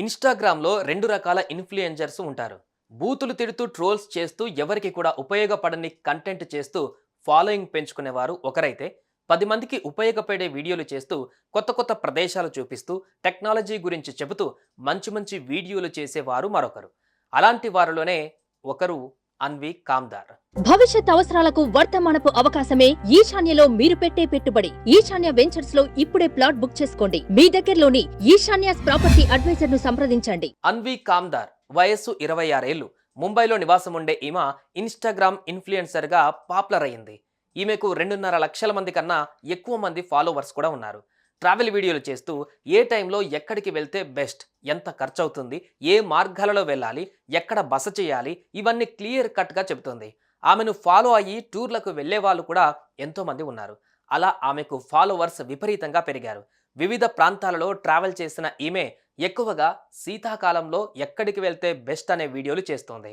ఇన్స్టాగ్రామ్లో రెండు రకాల ఇన్ఫ్లుయెన్జర్స్ ఉంటారు. బూతులు తిడుతూ ట్రోల్స్ చేస్తూ ఎవరికి కూడా ఉపయోగపడని కంటెంట్ చేస్తూ ఫాలోయింగ్ పెంచుకునేవారు ఒకరైతే. పది మందికి ఉపయోగపడే వీడియోలు చేస్తూ కొత్త కొత్త ప్రదేశాలు చూపిస్తూ టెక్నాలజీ గురించి చెబుతూ మంచి మంచి వీడియోలు చేసేవారు మరొకరు. అలాంటి వారిలోనే ఒకరు అన్వి కామ్దార్. భవిష్యత్ అవసరాలకు వర్తమానపు అవకాశమే ఈశాన్యలో మీరు పెట్టే పెట్టుబడి. ఈశాన్య వెంచర్స్లో ఇప్పుడే ప్లాట్ బుక్ చేసుకోండి. మీ దగ్గరలోని ఈశాన్యాస్ ప్రాపర్టీ అడ్వైజర్ను సంప్రదించండి. అన్వి కామ్దార్ వయస్సు ఇరవై ఆరేళ్ళు ముంబైలో నివాసం ఉండే ఈమె ఇన్స్టాగ్రామ్ ఇన్ఫ్లుయెన్సర్గా పాపులర్ అయ్యింది. ఈమెకు రెండున్నర లక్షల మంది కన్నా ఎక్కువ మంది ఫాలోవర్స్ కూడా ఉన్నారు. ట్రావెల్ వీడియోలు చేస్తూ ఏ టైంలో ఎక్కడికి వెళ్తే బెస్ట్ ఎంత ఖర్చు అవుతుంది ఏ మార్గాలలో వెళ్ళాలి ఎక్కడ బస చేయాలి ఇవన్నీ క్లియర్ కట్గా చెబుతుంది. ఆమెను ఫాలో అయ్యి టూర్లకు వెళ్ళే వాళ్ళు కూడా ఎంతోమంది ఉన్నారు. అలా ఆమెకు ఫాలోవర్స్ విపరీతంగా పెరిగారు. వివిధ ప్రాంతాలలో ట్రావెల్ చేసిన ఈమె ఎక్కువగా శీతాకాలంలో ఎక్కడికి వెళ్తే బెస్ట్ అనే వీడియోలు చేస్తోంది.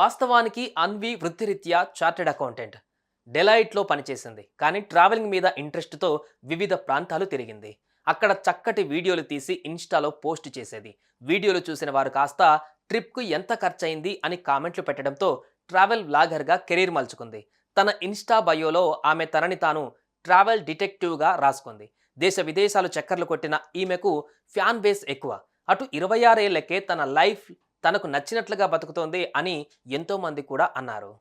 వాస్తవానికి అన్వి వృత్తిరీత్యా చార్టెడ్ అకౌంటెంట్. డెలైట్లో పనిచేసింది. కానీ ట్రావెలింగ్ మీద ఇంట్రెస్ట్తో వివిధ ప్రాంతాలు తిరిగింది. అక్కడ చక్కటి వీడియోలు తీసి ఇన్స్టాలో పోస్ట్ చేసేది. వీడియోలు చూసిన వారు కాస్త ట్రిప్కు ఎంత ఖర్చయింది? అని కామెంట్లు పెట్టడంతో ట్రావెల్ వ్లాగర్గా కెరీర్ మలుచుకుంది. తన ఇన్స్టా బయోలో ఆమె తనని తాను ట్రావెల్ డిటెక్టివ్గా రాసుకుంది. దేశ విదేశాలు చక్కర్లు కొట్టిన ఈమెకు ఫ్యాన్ బేస్ ఎక్కువ. అటు ఇరవై ఆరేళ్ళకే తన లైఫ్ తనకు నచ్చినట్లుగా బతుకుతోంది అని ఎంతోమంది కూడా అన్నారు.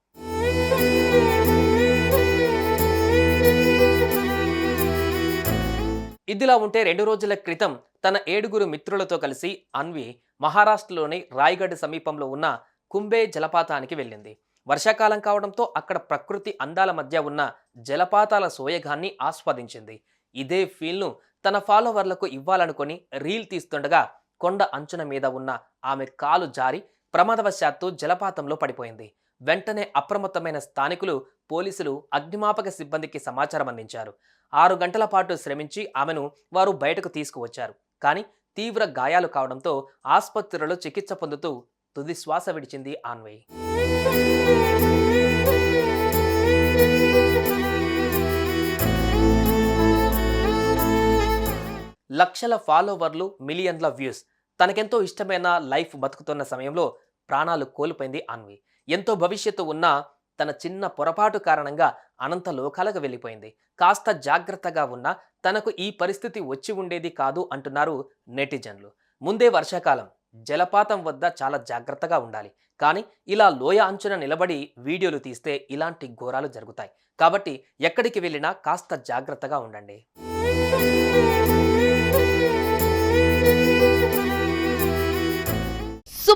ఇదిలా ఉంటే రెండు రోజుల క్రితం తన ఏడుగురు మిత్రులతో కలిసి అన్వి మహారాష్ట్రలోని రాయగఢ్ సమీపంలో ఉన్న కుంబే జలపాతానికి వెళ్ళింది. వర్షాకాలం కావడంతో అక్కడ ప్రకృతి అందాల మధ్య ఉన్న జలపాతాల సోయగాన్ని ఆస్వాదించింది. ఇదే ఫీల్ను తన ఫాలోవర్లకు ఇవ్వాలనుకొని రీల్ తీస్తుండగా కొండ అంచున మీద ఉన్న ఆమె కాలు జారి ప్రమాదవశాత్తు జలపాతంలో పడిపోయింది. వెంటనే అప్రమత్తమైన స్థానికులు పోలీసులు అగ్నిమాపక సిబ్బందికి సమాచారం అందించారు. ఆరు గంటల పాటు శ్రమించి ఆమెను వారు బయటకు తీసుకువచ్చారు. కానీ తీవ్ర గాయాలు కావడంతో ఆసుపత్రిలో చికిత్స పొందుతూ తుది శ్వాస విడిచింది ఆన్వయ్ లక్షల ఫాలోవర్లు మిలియన్ల వ్యూస్. తనకెంతో ఇష్టమైన లైఫ్ బతుకుతున్న సమయంలో ప్రాణాలు కోల్పోయింది అన్వి. ఎంతో భవిష్యత్తు ఉన్న తన చిన్న పొరపాటు కారణంగా అనంత లోకాలకు వెళ్ళిపోయింది. కాస్త జాగ్రత్తగా ఉన్న తనకు ఈ పరిస్థితి వచ్చి ఉండేది కాదు అంటున్నారు నెటిజన్లు. ముందే వర్షాకాలం. జలపాతం వద్ద చాలా జాగ్రత్తగా ఉండాలి. కానీ ఇలా లోయ అంచున నిలబడి వీడియోలు తీస్తే ఇలాంటి ఘోరాలు జరుగుతాయి. కాబట్టి ఎక్కడికి వెళ్ళినా కాస్త జాగ్రత్తగా ఉండండి.